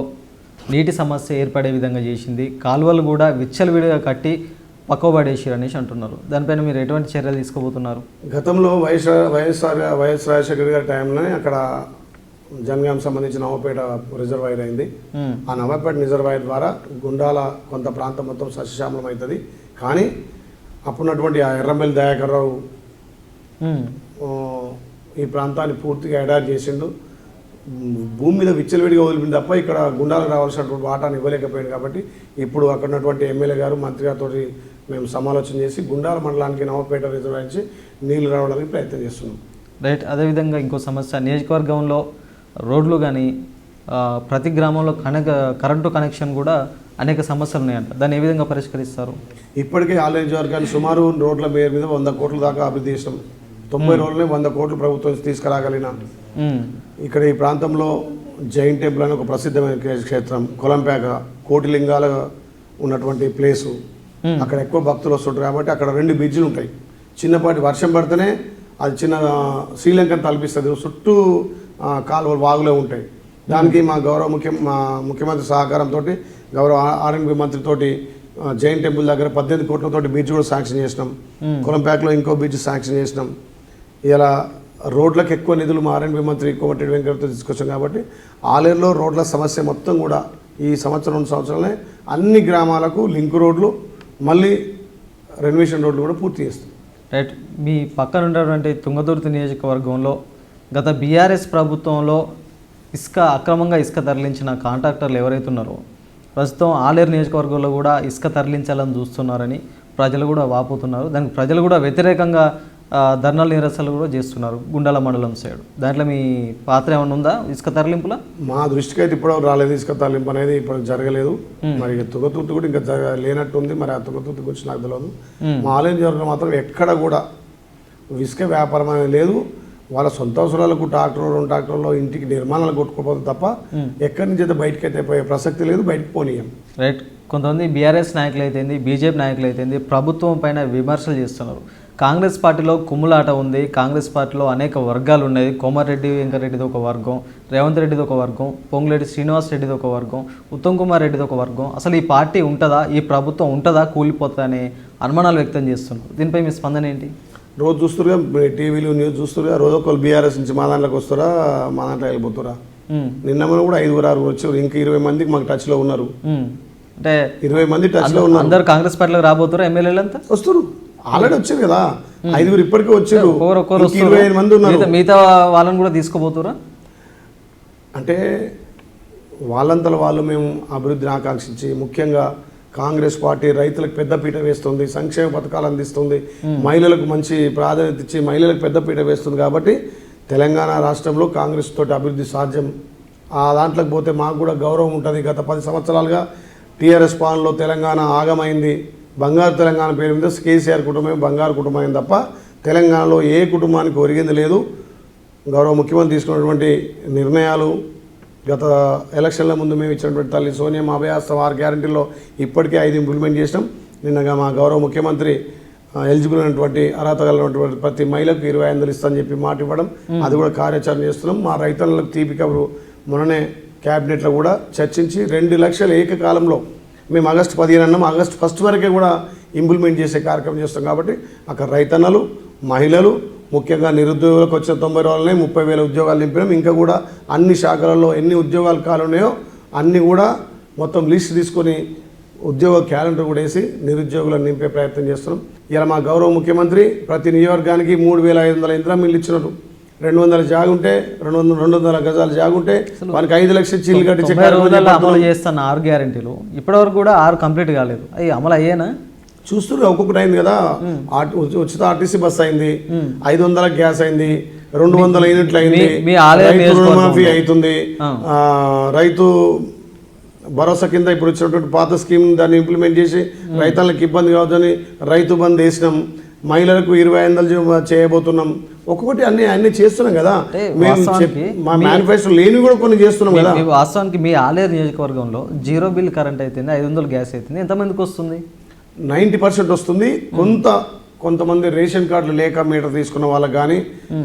నీటి సమస్య ఏర్పడే విధంగా చేసింది. కాలువలు కూడా విచ్చలవిడిగా కట్టి పక్కబడేసారు అనేసి అంటున్నారు. దానిపైన మీరు ఎటువంటి చర్యలు తీసుకోబోతున్నారు? గతంలో వైఎస్ వైఎస్ఆర్ వైఎస్ రాజశేఖర్ గారి టైంలోనే అక్కడ జనగాం సంబంధించిన నవపేట రిజర్వాయర్ అయింది. ఆ నవపేట రిజర్వాయర్ ద్వారా గుండాల కొంత ప్రాంతం మొత్తం సస్యశ్యామలం అవుతుంది. కానీ అప్పుడున్నటువంటి ఆ ఎర్రబెల్లి దయాకర్ రావు ఈ ప్రాంతాన్ని పూర్తిగా అడాప్ట్ చేసిండు. భూమి మీద విచ్చలవిడిగా వదిలిపింది తప్ప ఇక్కడ గుండాలకు రావాల్సినటువంటి వాటాను ఇవ్వలేకపోయింది కాబట్టి ఇప్పుడు అక్కడ ఉన్నటువంటి ఎమ్మెల్యే గారు మంత్రి గారితో మేము సమాలోచన చేసి గుండాల మండలానికి నవపేట రిజర్వాయర్ నుంచి నీళ్ళు రావడానికి ప్రయత్నం చేస్తున్నాం. రైట్. అదేవిధంగా ఇంకో సమస్య. నియోజకవర్గంలో రోడ్లు కానీ ప్రతి గ్రామంలో కనెక్ కరెంటు కనెక్షన్ కూడా అనేక సమస్యలు ఉన్నాయంట. దాన్ని ఏ విధంగా పరిష్కరిస్తారు? ఇప్పటికే ఆలయ వర్గాన్ని సుమారు రోడ్ల పేరు మీద వంద కోట్ల దాకా అభివృద్ధి చేసినాం తొంభై రోజులనే వంద కోట్లు ప్రభుత్వం తీసుకురాగలిగిన. ఇక్కడ ఈ ప్రాంతంలో జైన్ టెంపుల్ అని ఒక ప్రసిద్ధమైన క్షే- క్షేత్రం కొలంపేక కోటి లింగాల ఉన్నటువంటి ప్లేసు. అక్కడ ఎక్కువ భక్తులు వస్తుంటారు కాబట్టి అక్కడ రెండు బ్రిడ్జిలు ఉంటాయి. చిన్నపాటి వర్షం పడితేనే అది చిన్న శ్రీలంకను తలపిస్తుంది. చుట్టూ కాలువలు వాగులే ఉంటాయి. దానికి మా గౌరవ ముఖ్య మా ముఖ్యమంత్రి సహకారంతో గౌరవ ఆర్ఎన్బి మంత్రితోటి జైన్ టెంపుల్ దగ్గర పద్దెనిమిది కోట్లతోటి బ్రిడ్జ్ కూడా శాంక్షన్ చేసినాం. కొలంపేకలో ఇంకో బ్రిడ్జ్ శాంక్షన్ చేసినాం. ఇలా రోడ్లకు ఎక్కువ నిధులు మా ఆర్ఎన్బి మంత్రి కోమటిరెడ్డి వెంకటతో తీసుకొచ్చాం కాబట్టి ఆలేరులో రోడ్ల సమస్య మొత్తం కూడా ఈ సంవత్సరం రెండు సంవత్సరాలనే అన్ని గ్రామాలకు లింక్ రోడ్లు మళ్ళీ రెనోవేషన్ రోడ్లు కూడా పూర్తి చేస్తాం. రైట్. మీ పక్కన ఉన్నటువంటి తుంగతుర్తి నియోజకవర్గంలో గత బీఆర్ఎస్ ప్రభుత్వంలో ఇసుక అక్రమంగా ఇసుక తరలించిన కాంట్రాక్టర్లు ఎవరైతే ఉన్నారో ప్రస్తుతం ఆలేరు నియోజకవర్గంలో కూడా ఇసుక తరలించాలని చూస్తున్నారని ప్రజలు కూడా వాపోతున్నారు. దానికి ప్రజలు కూడా వ్యతిరేకంగా ధర్నాలు నిరసనలు కూడా చేస్తున్నారు గుండాల మండలం సైడ్. దాంట్లో మీ పాత్ర ఏమైనా ఉందా ఇసుక తరలింపులా? మా దృష్టికి అయితే ఇప్పుడు రాలేదు ఇసుక తరలింపు అనేది ఇప్పుడు జరగలేదు. మరి తుగతుర్తి కూడా ఇంకా జరగ లేనట్టుంది. మరి ఆ తుగతుర్తి గురించి నాకు తెలియదు. మా ఆలయం జరగడం మాత్రం ఎక్కడ కూడా ఇసుక వ్యాపారం అనేది లేదు. వాళ్ళ సొంత అవసరాలకు ట్రాక్టర్ రెండు ట్రాక్టర్లో ఇంటికి నిర్మాణాలు కొట్టుకోపోతుంది తప్ప ఎక్కడి నుంచి అయితే బయటకి అయితే పోయే ప్రసక్తి లేదు బయటకు పోనీయం. రైట్. కొంతమంది బీఆర్ఎస్ నాయకులు అయితేంది బీజేపీ నాయకులు అయితేంది ప్రభుత్వం పైన విమర్శలు చేస్తున్నారు. కాంగ్రెస్ పార్టీలో కుమ్ములాట ఉంది. కాంగ్రెస్ పార్టీలో అనేక వర్గాలు ఉన్నాయి. కోమారెడ్డి వెంకరెడ్డిది ఒక వర్గం రేవంత్ రెడ్డిది ఒక వర్గం పొంగులేటి శ్రీనివాస్ రెడ్డిది ఒక వర్గం ఉత్తమ్ కుమార్ రెడ్డిది ఒక వర్గం. అసలు ఈ పార్టీ ఉంటుందా? ఈ ప్రభుత్వం ఉంటుందా? కూలిపోతుందా? అనే అనుమానాలు వ్యక్తం చేస్తున్నారు. దీనిపై మీ స్పందన ఏంటి? రోజు చూస్తురుగా టీవీలు న్యూస్ చూస్తురుగా రోజు ఒకళ్ళు బీఆర్ఎస్ నుంచి మా దాంట్లోకి వస్తారా మా దాంట్లో వెళ్ళిపోతారా నిన్న మనం కూడా ఐదుగురు ఆరుగురు వచ్చారు. ఇంకా ఇరవై మందికి మాకు టచ్లో ఉన్నారు. అంటే ఇరవై మంది టచ్లో ఉన్నారు. అందరు కాంగ్రెస్ పార్టీలోకి రాబోతారు ఎమ్మెల్యేలు అంతా? వస్తారు. ఆల్రెడీ వచ్చారు కదా. ఐదుగురు ఇప్పటికే వచ్చారు. ఇరవై ఐదు మంది ఉన్నారు. మిగతా- మిగతా వాళ్ళని కూడా తీసుకోబోతురా అంటే వాళ్ళంతల వాళ్ళు మేము అభివృద్ధిని ఆకాంక్షించి ముఖ్యంగా కాంగ్రెస్ పార్టీ రైతులకు పెద్దపీట వేస్తుంది సంక్షేమ పథకాలు అందిస్తుంది మహిళలకు మంచి ప్రాధాన్యత ఇచ్చి మహిళలకు పెద్దపీట వేస్తుంది కాబట్టి తెలంగాణ రాష్ట్రంలో కాంగ్రెస్ తోటి అభివృద్ధి సాధ్యం. ఆ దాంట్లోకి పోతే మాకు కూడా గౌరవం ఉంటుంది. గత పది సంవత్సరాలుగా టీఆర్ఎస్ పాలనలో తెలంగాణ ఆగమైంది. బంగారు తెలంగాణ పేరు మీద కేసీఆర్ కుటుంబమే బంగారు కుటుంబం తప్ప తెలంగాణలో ఏ కుటుంబానికి ఒరిగింది లేదు. గౌరవ ముఖ్యమంత్రి తీసుకున్నటువంటి నిర్ణయాలు గత ఎలక్షన్ల ముందు మేము ఇచ్చినటువంటి తల్లి సోనియా అభయాస్తం ఆరు గ్యారంటీలో ఇప్పటికే ఐదు ఇంప్లిమెంట్ చేసినాం. నిన్నగా మా గౌరవ ముఖ్యమంత్రి ఎలిజిబుల్ అయినటువంటి అర్హత కలిగినటువంటి ప్రతి మహిళకు ఇరవై ఐదు వందలు ఇస్తామని చెప్పి మాట ఇవ్వడం అది కూడా కార్యాచరణ చేస్తున్నాం. మా రైతన్నలకు తీపి కబురు మొన్ననే క్యాబినెట్లో కూడా చర్చించి రెండు లక్షల ఏకకాలంలో మేము ఆగస్టు పదిహేను అన్నాం. ఆగస్టు ఫస్ట్ వరకే కూడా ఇంప్లిమెంట్ చేసే కార్యక్రమం చేస్తాం కాబట్టి అక్కడ రైతన్నలు మహిళలు ముఖ్యంగా నిరుద్యోగులకు వచ్చిన తొంభై రోజులనే ముప్పై వేల ఉద్యోగాలు నింపినాం. ఇంకా కూడా అన్ని శాఖలలో ఎన్ని ఉద్యోగాలు ఖాళీ ఉన్నాయో అన్ని కూడా మొత్తం లిస్ట్ తీసుకొని ఉద్యోగ క్యాలెండర్ కూడా వేసి నిరుద్యోగులను నింపే ప్రయత్నం చేస్తున్నాం. ఇలా మా గౌరవ ముఖ్యమంత్రి ప్రతి నియోజకవర్గానికి మూడు వేల ఐదు వందల ఇందిరా మిల్లు ఇచ్చినారు. రెండు వందల జాగుంటే రెండు వందల రెండు వందల గజాలు జాగుంటే వానికి ఐదు లక్షలు చీలు కట్టించే తొంభై కార్యక్రమం రోజుల్లో చేపడుతున్నాం. అమలు చేస్తున్న ఆరు గ్యారెంటీలు. ఇప్పటివరకు కూడా ఆరు కంప్లీట్ కాలేదు. అవి అమలు అయ్యేనా? చూస్తున్నారు. ఒక్కొక్కటి అయింది కదా. ఉచిత ఆర్టీసీ బస్ అయింది. ఐదు వందల గ్యాస్ అయింది. రెండు వందల యూనిట్లు అయింది. ఆలయ రుణమాఫీ అవుతుంది. రైతు భరోసా కింద ఇప్పుడు వచ్చినటువంటి పాత స్కీమ్ దాన్ని ఇంప్లిమెంట్ చేసి రైతులకు ఇబ్బంది కావద్దని రైతు బంద్ వేసినాం. మహిళలకు ఇరవై ఐదు చేయబోతున్నాం. ఒక్కొక్కటి అన్ని అన్ని చేస్తున్నాం కదా. మా మేనిఫెస్టో లేనివి కూడా కొన్ని చేస్తున్నాం కదా. వాస్తవానికి మీ ఆలేరు నియోజకవర్గంలో జీరో బిల్ కరెంట్ అయితేంది ఐదు వందలు గ్యాస్ అయితేంది ఎంతమందికి వస్తుంది? నైంటీ పర్సెంట్ వస్తుంది. కొంత కొంతమంది రేషన్ కార్డులు లేక మీటర్ తీసుకున్న వాళ్ళకి కానీ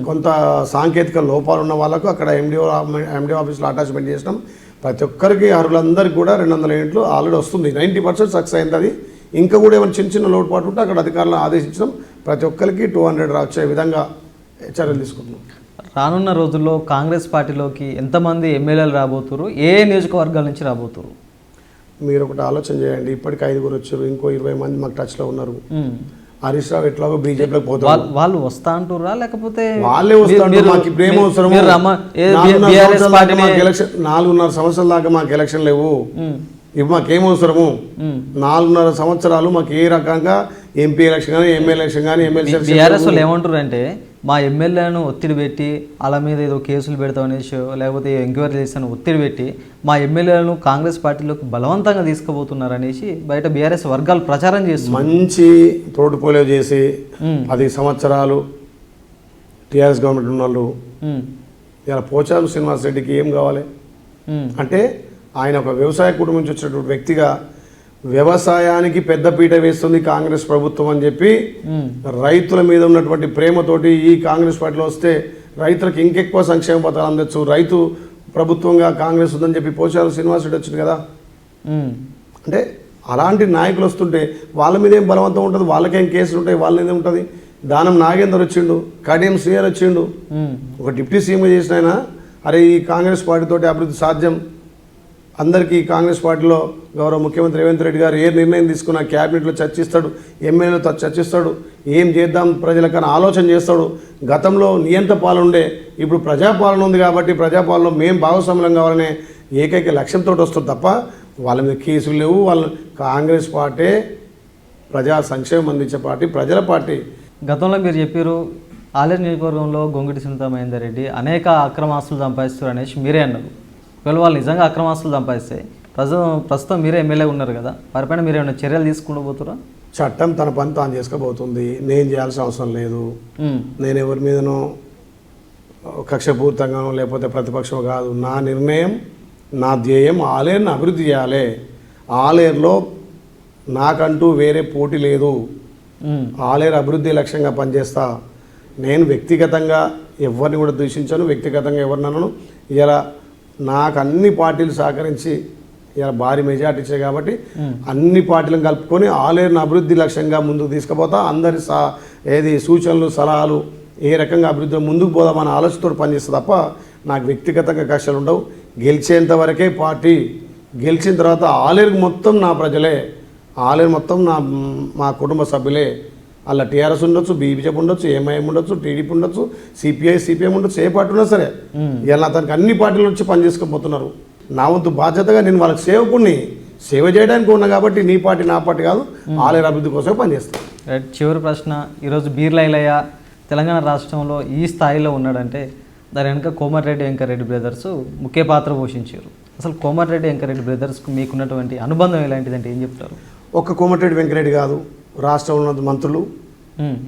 కొంత సాంకేతిక లోపాలు ఉన్న వాళ్ళకు అక్కడ ఎండిఓ ఎండిఓ ఆఫీస్లో అటాచ్మెంట్ చేసినాం. ప్రతి ఒక్కరికి అర్హులందరికీ కూడా రెండు వందల యూనిట్లు ఆల్రెడీ వస్తుంది. నైంటీ పర్సెంట్ సక్సెస్ అయింది అది ఇంకా కూడా ఏమైనా చిన్న చిన్న లోటుపాటు ఉంటే అక్కడ అధికారులను ఆదేశించడం ప్రతి ఒక్కరికి టూ హండ్రెడ్ వచ్చే విధంగా చర్యలు తీసుకుంటున్నాం రానున్న రోజుల్లో కాంగ్రెస్ పార్టీలోకి ఎంతమంది ఎమ్మెల్యేలు రాబోతురు? ఏ నియోజకవర్గాల నుంచి రాబోతురు? మీరు ఒకటి ఆలోచన చేయండి. ఇప్పటికి ఐదుగురు వచ్చారు. ఇంకో ఇరవై మంది మాకు టచ్లో ఉన్నారు. హరీష్ రావు ఎట్లాగో బీజేపీలోకి పోతారు వాళ్ళు వస్తా అంటుర్రా? లేకపోతే వాళ్ళే వస్తారు మాకు ఇప్పుడు ఏం పార్టీని మాకు ఎలక్షన్ నాలుగున్నర సంవత్సరాల దాకా మాకు ఎలక్షన్ లేవు. ఇప్పుడు మాకేం అవసరము. నాలుగున్నర సంవత్సరాలు మాకు ఏ రకంగా ఎంపీ ఎలక్షన్ కానీ ఎమ్మెల్యే ఎలక్షన్ కానీ ఎమ్మెల్సీ ఏమంటారు అంటే మా ఎమ్మెల్యేలను ఒత్తిడి పెట్టి వాళ్ళ మీద ఏదో కేసులు పెడతాం అనేసి లేకపోతే ఎంక్వైరీ చేస్తాను ఒత్తిడి పెట్టి మా ఎమ్మెల్యేలను కాంగ్రెస్ పార్టీలోకి బలవంతంగా తీసుకుపోతున్నారు అనేసి బయట బీఆర్ఎస్ వర్గాలు ప్రచారం చేస్తున్నారు. మంచి పోలియో చేసి పది సంవత్సరాలు టీఆర్ఎస్ గవర్నమెంట్ ఉన్న వాళ్ళు ఇలా పోచారం శ్రీనివాస్ రెడ్డికి ఏం కావాలి? అంటే ఆయన ఒక వ్యవసాయ కుటుంబం నుంచి వచ్చినటువంటి వ్యక్తిగా వ్యవసాయానికి పెద్దపీట వేస్తుంది కాంగ్రెస్ ప్రభుత్వం అని చెప్పి రైతుల మీద ఉన్నటువంటి ప్రేమతోటి ఈ కాంగ్రెస్ పార్టీలో వస్తే రైతులకు ఇంకెక్కువ సంక్షేమ పథకాలు అందచ్చు. రైతు ప్రభుత్వంగా కాంగ్రెస్ ఉందని చెప్పి పోచారం శ్రీనివాస్ రెడ్డి వచ్చింది కదా. అంటే అలాంటి నాయకులు వస్తుంటే వాళ్ళ మీద ఏం బలవంతం ఉంటుంది? వాళ్ళకేం కేసులు ఉంటాయి? వాళ్ళ మీద ఉంటుంది దానం నాగేందర్ వచ్చిండు కడియం శ్రీహర్ వచ్చిండు. ఒక డిప్యూటీ సీఎంగా చేసిన ఆయన అరే ఈ కాంగ్రెస్ పార్టీతోటి అభివృద్ధి సాధ్యం? అందరికీ కాంగ్రెస్ పార్టీలో గౌరవ ముఖ్యమంత్రి రేవంత్ రెడ్డి గారు ఏ నిర్ణయం తీసుకున్నా క్యాబినెట్లో చర్చిస్తాడు ఎమ్మెల్యేలతో చర్చిస్తాడు ఏం చేద్దాం ప్రజలకన్నా ఆలోచన చేస్తాడు. గతంలో నియంత పాలన ఉండే ఇప్పుడు ప్రజాపాలన ఉంది కాబట్టి ప్రజాపాలనలో మేము భాగస్వామ్యం కావాలనే ఏకైక లక్ష్యంతో వస్తుంది తప్ప వాళ్ళ మీద కేసులు లేవు. వాళ్ళ కాంగ్రెస్ పార్టీ ప్రజా సంక్షేమం అందించే పార్టీ ప్రజల పార్టీ. గతంలో మీరు చెప్పారు ఆలేరు నియోజకవర్గంలో గొంగిటి సునీత మహేందర్ రెడ్డి అనేక అక్రమాస్తులు సంపాదిస్తారు అనేసి మీరే అన్నారు. ఒకవేళ వాళ్ళు నిజంగా అక్రమాస్తులు సంపాదిస్తే ప్రస్తుతం ప్రస్తుతం మీరే ఎమ్మెల్యే ఉన్నారు కదా వారిపైన మీరు ఏమైనా చర్యలు తీసుకుంటూ చట్టం తన పని తాను చేసుకోబోతుంది నేను చేయాల్సిన అవసరం లేదు. నేను ఎవరి మీదనో కక్షపూరితంగానో లేకపోతే ప్రతిపక్షం కాదు. నా నిర్ణయం నా ధ్యేయం ఆలేరుని అభివృద్ధి చేయాలి. ఆలేరులో నాకంటూ వేరే పోటీ లేదు. ఆలేరు అభివృద్ధి లక్ష్యంగా పనిచేస్తా. నేను వ్యక్తిగతంగా ఎవరిని కూడా దూషించను వ్యక్తిగతంగా ఎవరిని అనను ఇలా నాకు అన్ని పార్టీలు సహకరించి ఇలా భారీ మెజార్టీ ఇచ్చాయి కాబట్టి అన్ని పార్టీలను కలుపుకొని ఆలేరుని అభివృద్ధి లక్ష్యంగా ముందుకు తీసుకుపోతా అందరి సా ఏది సూచనలు సలహాలు ఏ రకంగా అభివృద్ధి ముందుకు పోదామని ఆలోచనతో పనిచేస్తా తప్ప నాకు వ్యక్తిగతంగా కష్టాలు ఉండవు. గెలిచేంత వరకే పార్టీ గెలిచిన తర్వాత ఆలేరు మొత్తం నా ప్రజలే ఆలేరు మొత్తం నా మా కుటుంబ సభ్యులే అలా టీఆర్ఎస్ ఉండొచ్చు బీజేపీ ఉండొచ్చు ఎంఐఎం ఉండొచ్చు టీడీపీ ఉండొచ్చు సిపిఐ సిపిఎం ఉండొచ్చు ఏ పార్టీ ఉన్నా సరే. ఇలా అతనికి అన్ని పార్టీలు వచ్చి పనిచేసుకుపోతున్నారు నా వంతు బాధ్యతగా నేను వాళ్ళకి సేవకుణ్ణి సేవ చేయడానికి ఉన్నా కాబట్టి నీ పార్టీ నా పార్టీ కాదు ఆలయ అభివృద్ధి కోసం పనిచేస్తాను రైట్ చివరి ప్రశ్న ఈరోజు బీర్లైలయ్య తెలంగాణ రాష్ట్రంలో ఈ స్థాయిలో ఉన్నాడంటే దాని వెనుక కోమటిరెడ్డి వెంకరెడ్డి బ్రదర్స్ ముఖ్య పాత్ర పోషించారు. అసలు కోమటిరెడ్డి వెంకరెడ్డి బ్రదర్స్కు మీకున్నటువంటి అనుబంధం ఎలాంటిదంటే ఏం చెప్తారు? ఒక్క కోమటిరెడ్డి వెంకరెడ్డి కాదు రాష్ట్రంలో ఉన్న మంత్రులు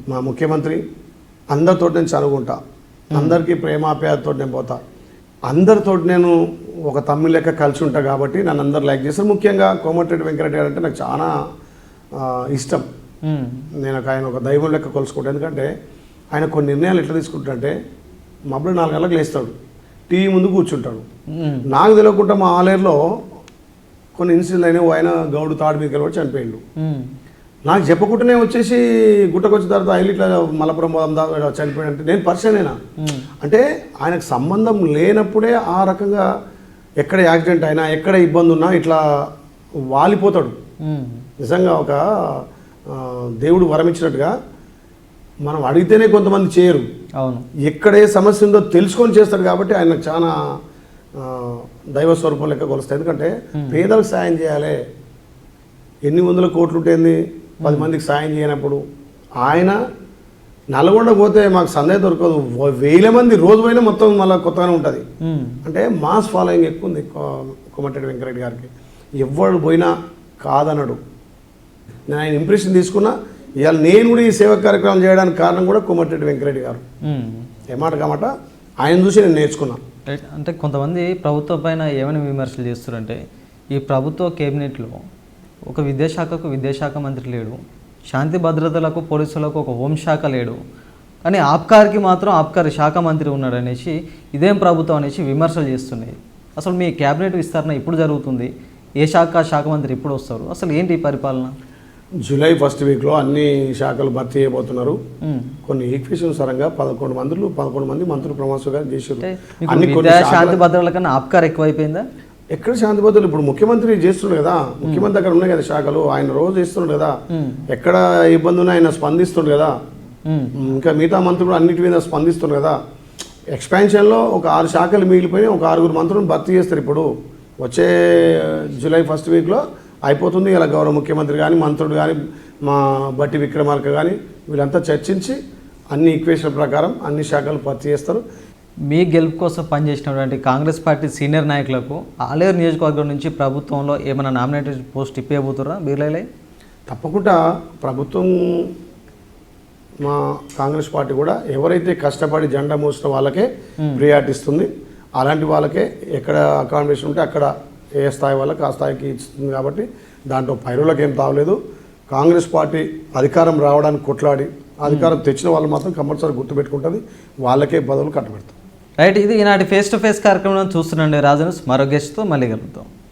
మా ముఖ్యమంత్రి అందరితో నేను చనువుకుంటా. అందరికీ ప్రేమాప్యాయతతో నేను పోతా. అందరితో నేను ఒక తమ్మి లెక్క కలిసి ఉంటా కాబట్టి నన్ను అందరు లైక్ చేస్తారు. ముఖ్యంగా కోమటిరెడ్డి వెంకరెడ్డి గారు అంటే నాకు చాలా ఇష్టం. నేను ఒక ఆయన ఒక దైవం లెక్క కొలుసుకుంటాను ఎందుకంటే ఆయన కొన్ని నిర్ణయాలు ఎట్లా తీసుకుంటాడంటే మబ్బులు నాలుగు గంటలకు లేస్తాడు. టీవీ ముందు కూర్చుంటాడు. నాకు తెలియకుండా మా ఆలేరులో కొన్ని ఇన్సిడెంట్లు అయినా ఆయన గౌడు తాడు మీద కూడా చనిపోయిండు. నాకు చెప్పకుండానే వచ్చేసి గుట్టకొచ్చిన తర్వాత ఆయన ఇట్లా మలపురం పోదాం దా చనిపోయాడు అంటే నేను ఉమ్, అంటే ఆయనకు సంబంధం లేనప్పుడే ఆ రకంగా ఎక్కడ యాక్సిడెంట్ అయినా ఎక్కడ ఇబ్బంది ఉన్నా ఇట్లా వాలిపోతాడు. నిజంగా ఒక దేవుడు వరమిచ్చినట్టుగా మనం అడిగితేనే కొంతమంది చేయరు. అవును. ఎక్కడ ఏ సమస్య ఉందో తెలుసుకొని చేస్తాడు కాబట్టి ఆయన చాలా దైవ స్వరూపం లెక్క కొలుస్తాయి. ఎందుకంటే పేదలకు సాయం చేయాలి. ఎన్ని వందల కోట్లు ఉంటుంది పది మందికి సాయం చేయనప్పుడు ఆయన నల్గొండ పోతే మాకు సందేహం దొరకదు. వేల మంది రోజు పోయినా మొత్తం మళ్ళీ కొత్తగానే ఉంటుంది. అంటే మాస్ ఫాలోయింగ్ ఎక్కువ ఉంది కొ- కొమటిరెడ్డి వెంకరెడ్డి గారికి. ఎవడు పోయినా కాదనడు. నేను ఆయన ఇంప్రెషన్ తీసుకున్నా ఇవాళ నేను కూడా ఈ సేవా కార్యక్రమం చేయడానికి కారణం కూడా కొమటిరెడ్డి వెంకరెడ్డి గారు. ఏమాట కామాట ఆయన చూసి నేను నేర్చుకున్నా. అంటే కొంతమంది ప్రభుత్వం పైన ఏమైనా విమర్శలు చేస్తారంటే ఈ ప్రభుత్వ కేబినెట్లో ఒక విద్యాశాఖకు విద్యాశాఖ మంత్రి లేడు. శాంతి భద్రతలకు పోలీసులకు ఒక హోంశాఖ లేడు. కానీ ఆబ్కార్కి మాత్రం ఆబ్కారీ శాఖ మంత్రి ఉన్నాడు అనేసి ఇదేం ప్రభుత్వం అనేసి విమర్శలు చేస్తున్నాయి. అసలు మీ క్యాబినెట్ విస్తరణ ఇప్పుడు జరుగుతుంది. ఏ శాఖ శాఖ మంత్రి ఎప్పుడు వస్తారు? అసలు ఏంటి పరిపాలన? జూలై ఫస్ట్ వీక్లో అన్ని శాఖలు భర్తీ చేయబోతున్నారు. కొన్ని ఈక్వేషన్ సరంగా పదకొండు మంత్రులు పదకొండు మంది మంత్రులు ప్రమాణ చేశారు. శాంతి భద్రతల కన్నా ఆబ్కార్ ఎక్కువైపోయిందా? ఎక్కడ శాంతి భద్రతలు ఇప్పుడు ముఖ్యమంత్రి చేస్తున్నాడు కదా ముఖ్యమంత్రి దగ్గర ఉన్నాయి కదా శాఖలు ఆయన రోజు చేస్తున్నాడు కదా. ఎక్కడ ఇబ్బంది ఉన్నా ఆయన స్పందిస్తుండు కదా. ఇంకా మిగతా మంత్రులు అన్నిటి మీద స్పందిస్తున్నారు కదా. ఎక్స్పాన్షన్లో ఒక ఆరు శాఖలు మిగిలిపోయి ఒక ఆరుగురు మంత్రులను భర్తీ చేస్తారు ఇప్పుడు. వచ్చే జూలై ఫస్ట్ వీక్లో అయిపోతుంది ఇలా గౌరవ ముఖ్యమంత్రి కానీ మంత్రులు కానీ మా బట్టి విక్రమార్క కానీ వీళ్ళంతా చర్చించి అన్ని ఈక్వేషన్ ప్రకారం అన్ని శాఖలు భర్తీ చేస్తారు. మీ గెలుపు కోసం పనిచేసినటువంటి కాంగ్రెస్ పార్టీ సీనియర్ నాయకులకు ఆలేరు నియోజకవర్గం నుంచి ప్రభుత్వంలో ఏమైనా నామినేటెడ్ పోస్ట్ ఇప్పబోతురా బీర్లైలై? తప్పకుండా ప్రభుత్వం మా కాంగ్రెస్ పార్టీ కూడా ఎవరైతే కష్టపడి జెండా మోసిన వాళ్ళకే ప్రియారిటీ ఇస్తుంది. అలాంటి వాళ్ళకే ఎక్కడ అకామిడేషన్ ఉంటే అక్కడ ఏ స్థాయి వాళ్ళకి ఆ స్థాయికి ఇస్తుంది కాబట్టి దాంట్లో పైరులకు ఏం తావలేదు. కాంగ్రెస్ పార్టీ అధికారం రావడానికి కొట్లాడి అధికారం తెచ్చిన వాళ్ళు మాత్రం కంపల్సరీ గుర్తుపెట్టుకుంటుంది. వాళ్ళకే బదులు కట్టబెడతాం. రైట్ ఇది ఈనాటి ఫేస్ టు ఫేస్ కార్యక్రమం చూస్తున్నాండి రాజను మరో గెస్ట్తో మళ్ళీ కలుగుతాం